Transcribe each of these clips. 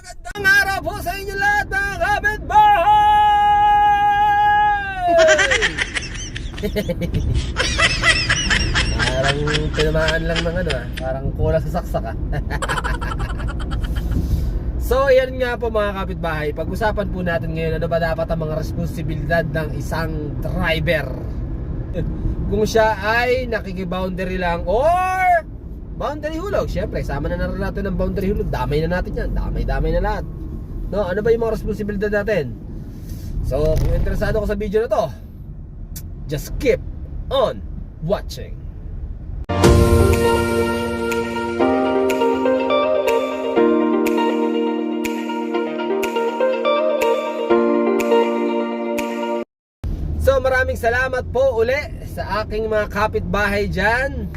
Magandang araw po sa inyo lahat mga kapitbahay! parang tinamaan lang ng ano ah, parang kulang sa saksak ah. so yan nga po mga kapitbahay, pag-usapan po natin ngayon ano ba dapat ang mga responsibilidad ng isang driver. Kung siya ay nakikiboundary lang or boundary hulog. Siyempre, sama na na rin natin ng boundary hulog. Damay na natin yan. Damay-damay na lahat. No, ano ba yung mga responsibilidad natin? So, kung interesado ko sa video na to, just keep on watching. So maraming salamat po uli sa aking mga kapitbahay dyan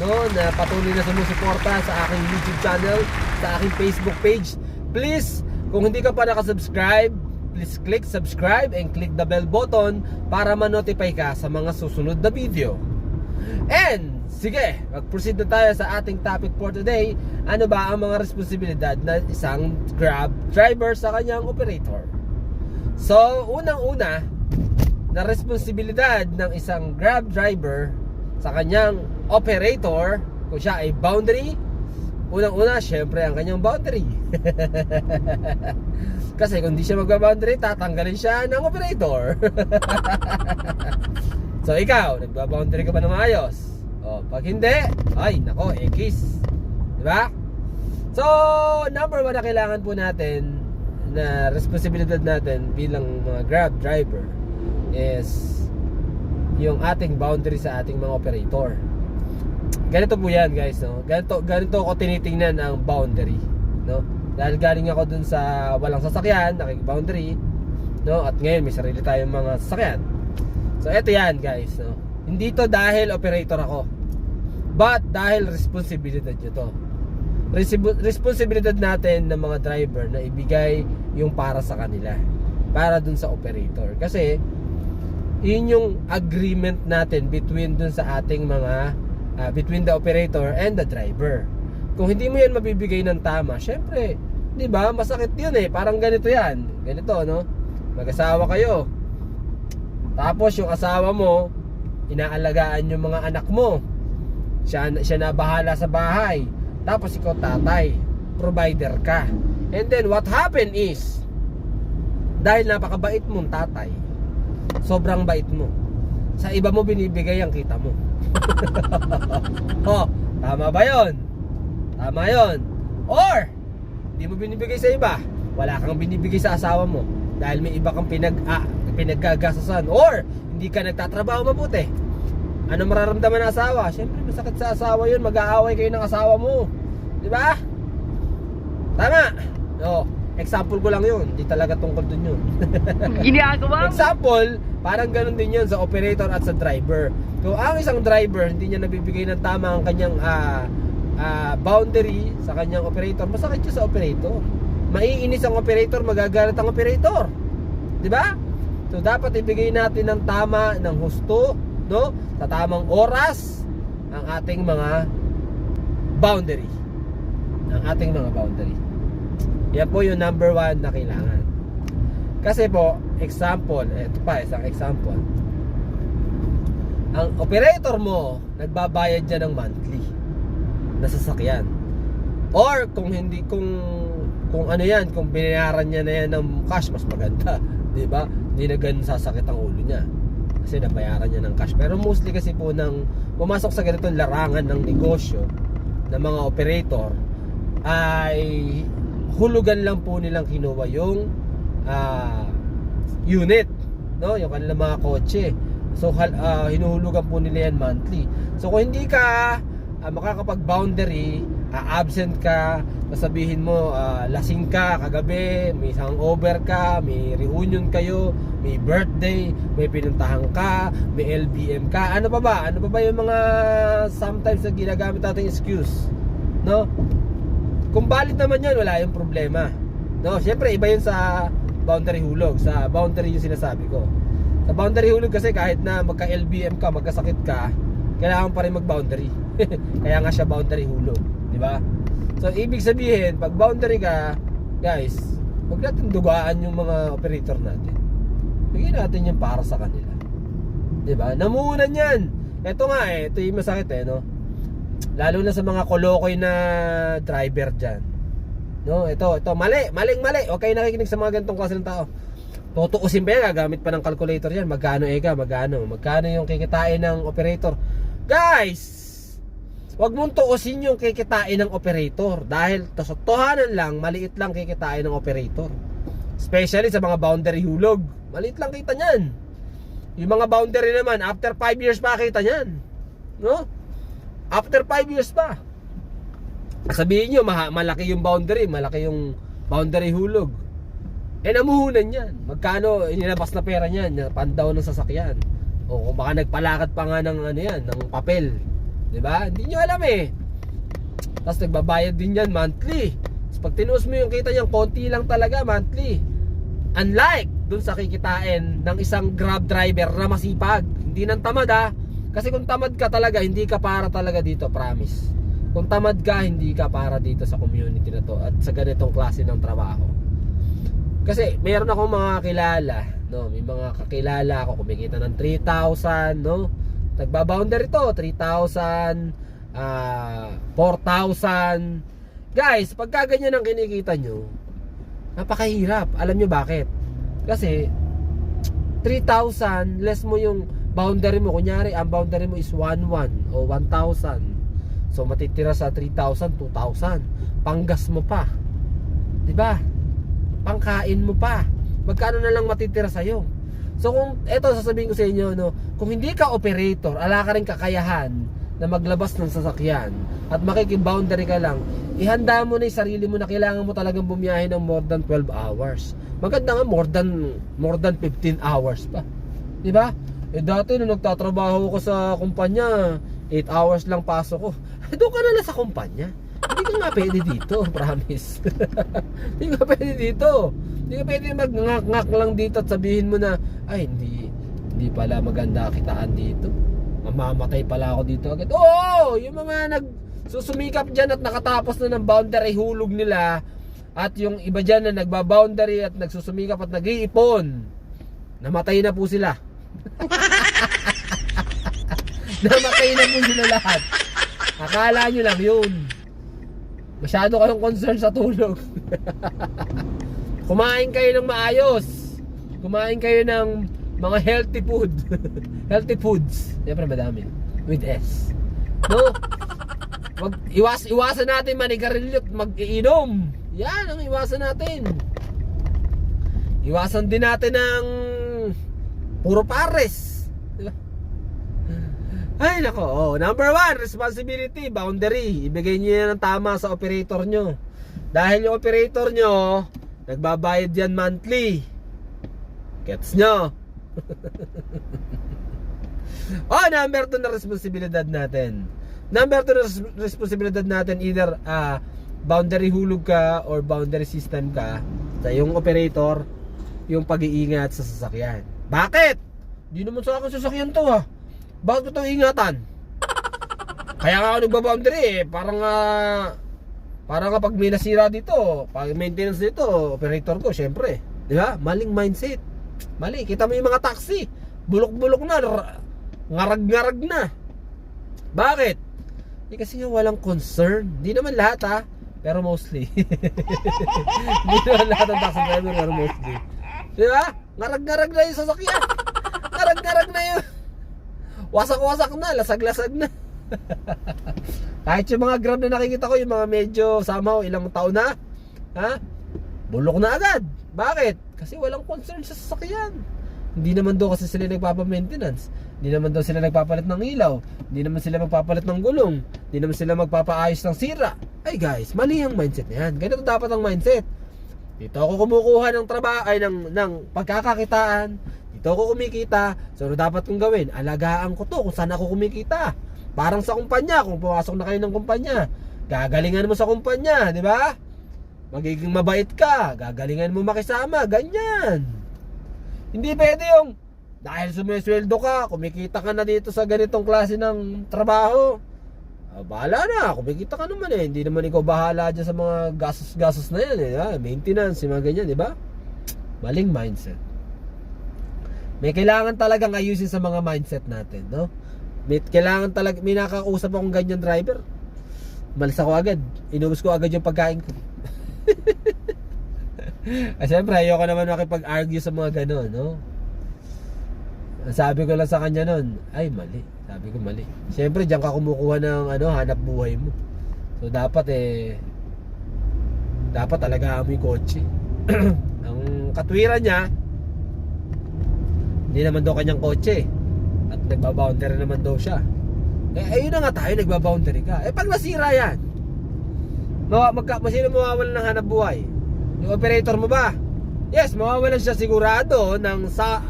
no, na patuloy na sumusuporta sa aking YouTube channel, sa aking Facebook page. Please, kung hindi ka pa nakasubscribe, please click subscribe and click the bell button para ma-notify ka sa mga susunod na video. And, sige, mag-proceed na tayo sa ating topic for today. Ano ba ang mga responsibilidad na isang Grab driver sa kanyang operator? So, unang-una, na responsibilidad ng isang Grab driver sa kanyang operator kung siya ay boundary unang-una syempre ang kanyang boundary. Kasi kung di siya magba-boundary tatanggalin siya ng operator. So ikaw nagba-boundary ka ba ng maayos? Oh, pag hindi ay nako X di ba? So number one na kailangan po natin na responsibilidad natin bilang mga Grab driver is yung ating boundary sa ating mga operator. Ganito po yan guys, no? Ganito, ganito ako tinitingnan ang boundary, no? Dahil galing ako dun sa walang sasakyan, nakik-boundary, no? At ngayon may sarili tayong mga sasakyan. So eto yan guys, no? Hindi to dahil operator ako. But dahil responsibilidad nyo to. Responsibilidad natin ng mga driver na ibigay yung para sa kanila. Para dun sa operator. Kasi yun yung agreement natin between dun sa ating mga ah, between the operator and the driver. Kung hindi mo yan mabibigay ng tama, syempre, 'di ba? Masakit 'yun eh. Parang ganito 'yan. Ganito, no? Mag-asawa kayo. Tapos yung asawa mo, inaalagaan yung mga anak mo. Siya siya na bahala sa bahay. Tapos ikaw tatay, provider ka. And then what happened is dahil napakabait mong tatay, sobrang bait mo. Sa iba mo binibigay ang kita mo. oh, tama ba yon? Tama yon. Or, hindi mo binibigay sa iba. Wala kang binibigay sa asawa mo. Dahil may iba kang pinag, ah, pinaggagasasan. Or, hindi ka nagtatrabaho mabuti. Ano mararamdaman ng asawa? Siyempre, masakit sa asawa yun. Mag-aaway kayo ng asawa mo. Di ba? Tama. Oh, example ko lang yun. Hindi talaga tungkol dun yun. Ginagawa mo? Example, parang ganun din yun sa operator at sa driver. Kung ang isang driver hindi niya nabibigay ng tama ang kanyang ah, ah, boundary sa kanyang operator, masakit yun sa operator. Maiinis ang operator, magagalit ang operator. 'Di ba? So dapat ibigay natin ng tama, ng husto, no? Sa tamang oras ang ating mga boundary. Ang ating mga boundary. Yan po yung number one na kailangan. Kasi po, example, ito pa, isang example. Ang operator mo, nagbabayad dyan ng monthly na sasakyan. Or kung hindi, kung kung ano yan, kung binayaran niya na yan ng cash, mas maganda. di ba? Hindi na ganun sasakit ang ulo niya. Kasi nabayaran niya ng cash. Pero mostly kasi po nang pumasok sa ganitong larangan ng negosyo ng mga operator ay hulugan lang po nilang kinuha yung ah, unit no? Yung kanilang mga kotse. So ah, hinuhulugan po nila yan monthly. So kung hindi ka ah, makakapag boundary absent ka sasabihin mo ah, lasing ka kagabi may hangover ka may reunion kayo may birthday may pinuntahan ka may LBM ka ano pa ba? Ano pa ba yung mga sometimes na ginagamit nating excuse? No kung valid naman yun, wala yung problema. No, syempre iba yun sa boundary hulog, sa boundary yung sinasabi ko. Sa boundary hulog kasi kahit na magka LBM ka, magkasakit ka, kailangan pa rin mag-boundary. Kaya nga siya boundary hulog, di ba? So ibig sabihin, pag boundary ka, guys, huwag natin dugaan yung mga operator natin. Bigyan natin yung para sa kanila. 'Di ba? Namunan 'yan. Ito nga eh, ito yung masakit eh, no? Lalo na sa mga kolokoy na driver diyan. No, ito, ito mali, maling mali. Okay nakikinig sa mga ganitong klase ng tao. Tutuusin pa yan, gagamit pa ng calculator yan. Magkano eka, magkano? Magkano yung kikitain ng operator? Guys, Huwag mong tuusin yung kikitain ng operator dahil totohanan lang, maliit lang kikitain ng operator. Especially sa mga boundary hulog. Maliit lang kita niyan. Yung mga boundary naman, after 5 years pa kita niyan. No? After 5 years pa. Sabihin nyo, malaki yung boundary, malaki yung boundary hulog. Eh namuhunan yan. Magkano inilabas na pera niyan, pandaw ng sasakyan. O kung baka nagpalakad pa nga ng ano yan, ng papel. 'Di ba? Hindi nyo alam eh. Tapos nagbabayad din yan monthly. Tapos pag tinuos mo yung kita niyan, konti lang talaga monthly. Unlike dun sa kikitain ng isang grab driver na masipag. Hindi nang tamad ha. Kasi kung tamad ka talaga, hindi ka para talaga dito, promise. Kung tamad ka, hindi ka para dito sa community na to at sa ganitong klase ng trabaho. Kasi mayroon akong mga kilala, no, may mga kakilala ako kumikita ng 3,000, no? Nagba-boundary to, 3,000, ah, 4,000. Guys, pagka ganyan ang kinikita nyo, napakahirap. Alam nyo bakit? Kasi 3,000 less mo yung boundary mo. Kunyari, ang boundary mo is 1,1 o 1,000. So matitira sa 3,000, 2,000. Panggas mo pa. 'Di ba? Pangkain mo pa. Magkano na lang matitira sa So kung eto sasabihin ko sa inyo no, kung hindi ka operator, ala ka rin kakayahan na maglabas ng sasakyan at makikiboundary ka lang, ihanda mo na 'yung sarili mo na kailangan mo talagang bumiyahe ng more than 12 hours. Maganda nga more than more than 15 hours pa. 'Di ba? Eh dati nung nagtatrabaho ko sa kumpanya, 8 hours lang pasok ko. Doon ka na lang sa kumpanya. Hindi ka nga pwede dito, promise. Hindi ka pwede dito. Hindi ka pwede magngak-ngak lang dito at sabihin mo na, ay hindi, hindi pala maganda kitaan dito. Mamamatay pala ako dito agad. Oo, yung mga nag susumikap dyan at nakatapos na ng boundary hulog nila at yung iba dyan na nagba-boundary at nagsusumikap at nag-iipon namatay na po sila namatay na po sila lahat. Akala nyo lang yun. Masyado kayong concern sa tulog. Kumain kayo ng maayos. Kumain kayo ng mga healthy food. Healthy foods. Siyempre madami. With S. No? Wag iwas iwasan natin manigarilyo at mag-iinom. Yan ang iwasan natin. Iwasan din natin ng puro pares. Ay nako, oh, number one, responsibility, boundary. Ibigay niyo yan ng tama sa operator nyo. Dahil yung operator nyo, nagbabayad yan monthly. Gets nyo? oh, number two na responsibilidad natin. Number two na res- responsibilidad natin either ah, boundary hulog ka or boundary system ka sa yung operator yung pag-iingat sa sasakyan. Bakit? Di naman sa akin sasakyan to ha. Bakit ko itong ingatan? Kaya nga ako nagba-boundary eh. Parang ah, parang kapag may nasira dito, pag maintenance dito, operator ko, syempre. Di ba? Maling mindset. Mali. Kita mo yung mga taxi. Bulok-bulok na. Ngarag-ngarag na. Bakit? Eh, kasi nga walang concern. Hindi naman lahat ha. Pero mostly. Hindi naman lahat ng taxi driver pero mostly. Di ba? Ngarag-ngarag na yung sasakyan. Ngarag-ngarag na yun. Wasak-wasak na. Lasag-lasag na. Kahit yung mga grab na nakikita ko, yung mga medyo somehow ilang taon na, ha? Bulok na agad. Bakit? Kasi walang concern sa sasakyan. Hindi naman daw kasi sila nagpapa-maintenance. Hindi naman daw sila nagpapalit ng ilaw. Hindi naman sila magpapalit ng gulong. Hindi naman sila magpapaayos ng sira. Ay guys, mali ang mindset na yan. Ganito dapat ang mindset. Dito ako kumukuha ng trabaho ay ng ng pagkakakitaan. Dito ako kumikita. So ano dapat kong gawin? Alagaan ko to kung saan ako kumikita. Parang sa kumpanya, kung pumasok na kayo ng kumpanya, gagalingan mo sa kumpanya, di ba? Magiging mabait ka, gagalingan mo makisama, ganyan. Hindi pwede yung dahil sumisweldo ka, kumikita ka na dito sa ganitong klase ng trabaho. Ah, bahala na, kumikita ka naman eh. Hindi naman ikaw bahala dyan sa mga gastos-gastos na yan eh. Maintenance, yung mga ganyan, di ba? Maling mindset. May kailangan talagang ayusin sa mga mindset natin, no? May kailangan talaga, may nakakausap akong ganyan driver. Malis ako agad. Inubos ko agad yung pagkain ko. ah, Siyempre, ayoko naman makipag-argue sa mga gano'n, no? Sabi ko lang sa kanya nun, ay mali. Sabi ko mali. Siyempre, diyan ka kumukuha ng ano, hanap buhay mo. So, dapat eh, dapat talaga mo yung kotse. Ang katwiran niya, hindi naman daw kanyang kotse. At nagbaboundary naman daw siya. Eh, ayun na nga tayo, nagbaboundary ka. Eh, pag nasira yan, mawa, magka, sino mawawalan ng hanap buhay? Yung operator mo ba? Yes, mawawalan siya sigurado ng sa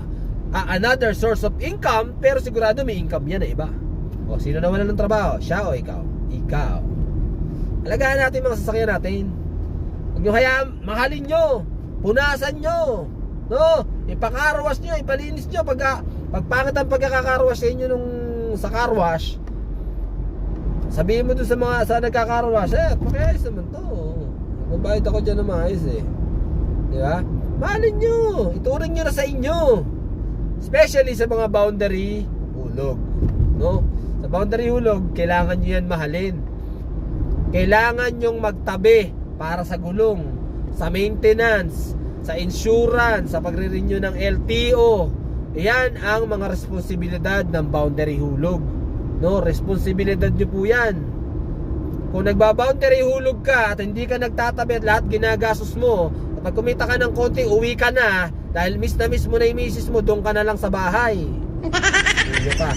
ah, another source of income, pero sigurado may income yan na iba. O, sino nawalan ng trabaho? Siya o ikaw? Ikaw. Alagaan natin mga sasakyan natin. Huwag nyo hayaan, mahalin nyo. Punasan nyo. No? Ipakarwash nyo, ipalinis nyo. Pagka, pagpangit ang pagkakakarwash sa inyo nung sa car wash, sabihin mo dun sa mga sa nagkakarwash, eh, pakiayos naman to. Magbabayad ako dyan ng maayos eh. Di ba? Mahalin nyo. Ituring nyo na sa inyo. Especially sa mga boundary hulog. No? Sa boundary hulog, kailangan nyo yan mahalin. Kailangan nyong magtabi para sa gulong, sa maintenance, sa insurance, sa pagre-renew ng LTO. Yan ang mga responsibilidad ng boundary hulog. No, responsibilidad nyo po yan. Kung nagba-boundary hulog ka at hindi ka nagtatabi at lahat ginagastos mo, at pag kumita ka ng konti, uwi ka na, dahil miss na miss mo na yung misis mo, doon ka na lang sa bahay. Hindi pa.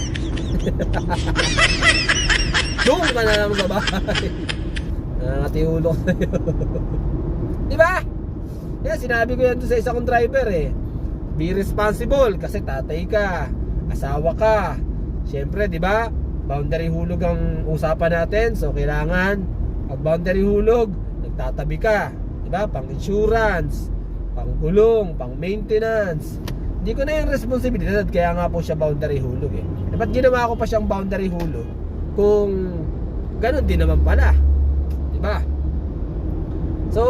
doon ka na lang sa bahay. Nakakatiulo ko sa'yo. Di ba? Kaya sinabi ko yan sa isa kong driver eh. Be responsible kasi tatay ka, asawa ka. Siyempre, di ba? Boundary hulog ang usapan natin. So, kailangan pag boundary hulog, nagtatabi ka. Di ba? Pang insurance, pang gulong, pang maintenance. Hindi ko na yung responsibilidad kaya nga po siya boundary hulog eh. Dapat ginawa ko pa siyang boundary hulog kung ganun din naman pala. Di ba? So,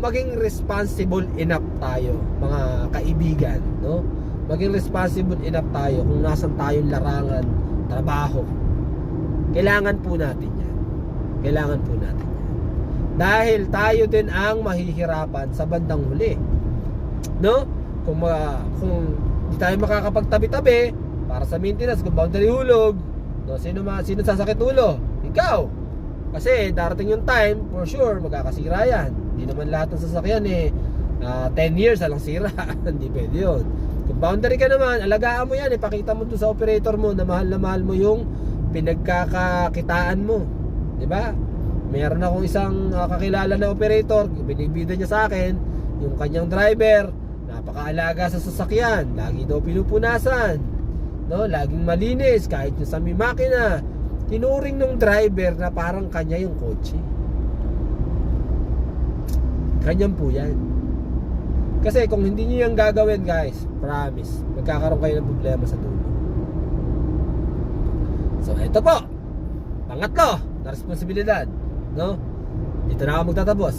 maging responsible enough tayo, mga kaibigan, no? Maging responsible enough tayo kung nasan tayong larangan, trabaho. Kailangan po natin yan. Kailangan po natin yan. Dahil tayo din ang mahihirapan sa bandang huli. No? Kung, ma, kung di tayo makakapagtabi-tabi para sa maintenance, kung boundary hulog, no? sino, ma, sino sasakit ulo? Ikaw. Kasi darating yung time, for sure, magkakasira yan. Hindi naman lahat ng sasakyan eh, ah, 10 years alang sira. Hindi pwede yun. Kung boundary ka naman, alagaan mo yan. Ipakita mo to sa operator mo na mahal na mahal mo yung pinagkakakitaan mo. 'Di ba? Meron akong isang ah, kakilala na operator, binibida niya sa akin, yung kanyang driver, napakaalaga sa sasakyan, lagi daw pinupunasan. No, laging malinis kahit yung sa may makina. Tinuring ng driver na parang kanya yung kotse. Kanyan po yan. Kasi kung hindi niyo yung gagawin guys, promise, magkakaroon kayo ng problema sa dulo. So, ito po. Pangatlo, na responsibilidad. No? Dito na ako magtatapos.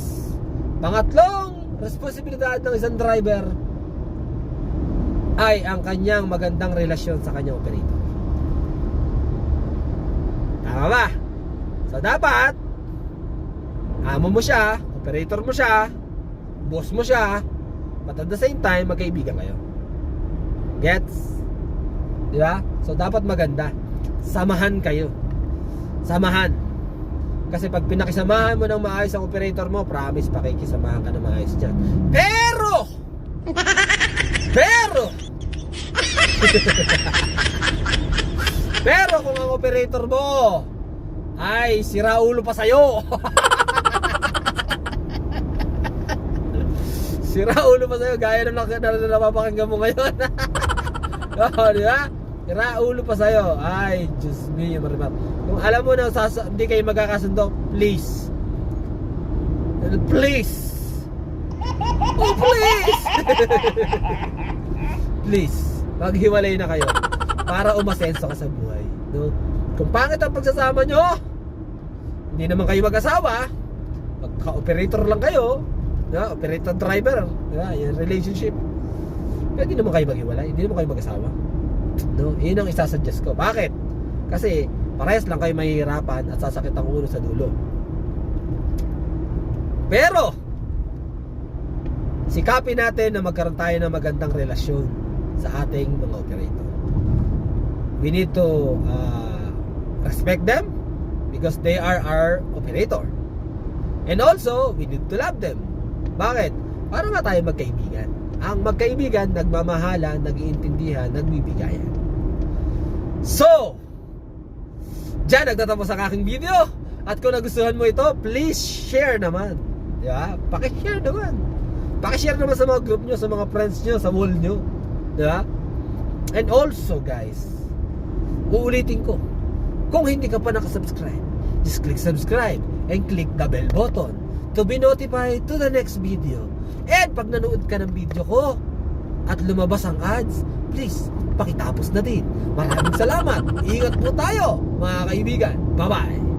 Pangatlong responsibilidad ng isang driver ay ang kanyang magandang relasyon sa kanyang operator. Tama ba? So, dapat, amo mo siya, operator mo siya, boss mo siya, but at the same time, magkaibigan kayo. Gets? Di ba? So, dapat maganda. Samahan kayo. Samahan. Kasi pag pinakisamahan mo ng maayos ang operator mo, promise, pakikisamahan ka ng maayos dyan. Pero! Pero! Pero kung ang operator mo ay sira ulo pa sa'yo. sira ulo pa sa'yo, gaya nak- na, na, napapakinggan mo ngayon. oh, di ba? Sira ulo pa sa'yo. Ay, Diyos me, marimat. Kung alam mo na sasa- hindi kayo magkakasundo, please. Please. Oh, please. please. Maghiwalay na kayo para umasenso ka sa buhay. No? Kung pangit ang pagsasama nyo, hindi naman kayo mag-asawa, magka-operator lang kayo, na, operator driver, yeah, yung relationship. Pwede naman kayo maghiwalay, hindi naman kayo mag-asawa. No, yun ang isasuggest ko. Bakit? Kasi parehas lang kayo mahihirapan at sasakit ang ulo sa dulo. Pero sikapin natin na magkaroon tayo ng magandang relasyon sa ating mga operator. We need to uh, respect them because they are our operator. And also, we need to love them. Bakit? Para nga tayo magkaibigan. Ang magkaibigan, nagmamahalan, nag-iintindihan, nagbibigayan. So, Diyan nagtatapos ang aking video. At kung nagustuhan mo ito, please share naman. Di ba? Pakishare naman. Pakishare naman sa mga group nyo, sa mga friends nyo, sa wall nyo. Di ba? And also guys, uulitin ko, kung hindi ka pa nakasubscribe, just click subscribe and click the bell button to be notified to the next video. And pag nanood ka ng video ko at lumabas ang ads, please, pakitapos na din. Maraming salamat. Ingat po tayo, mga kaibigan. Bye-bye.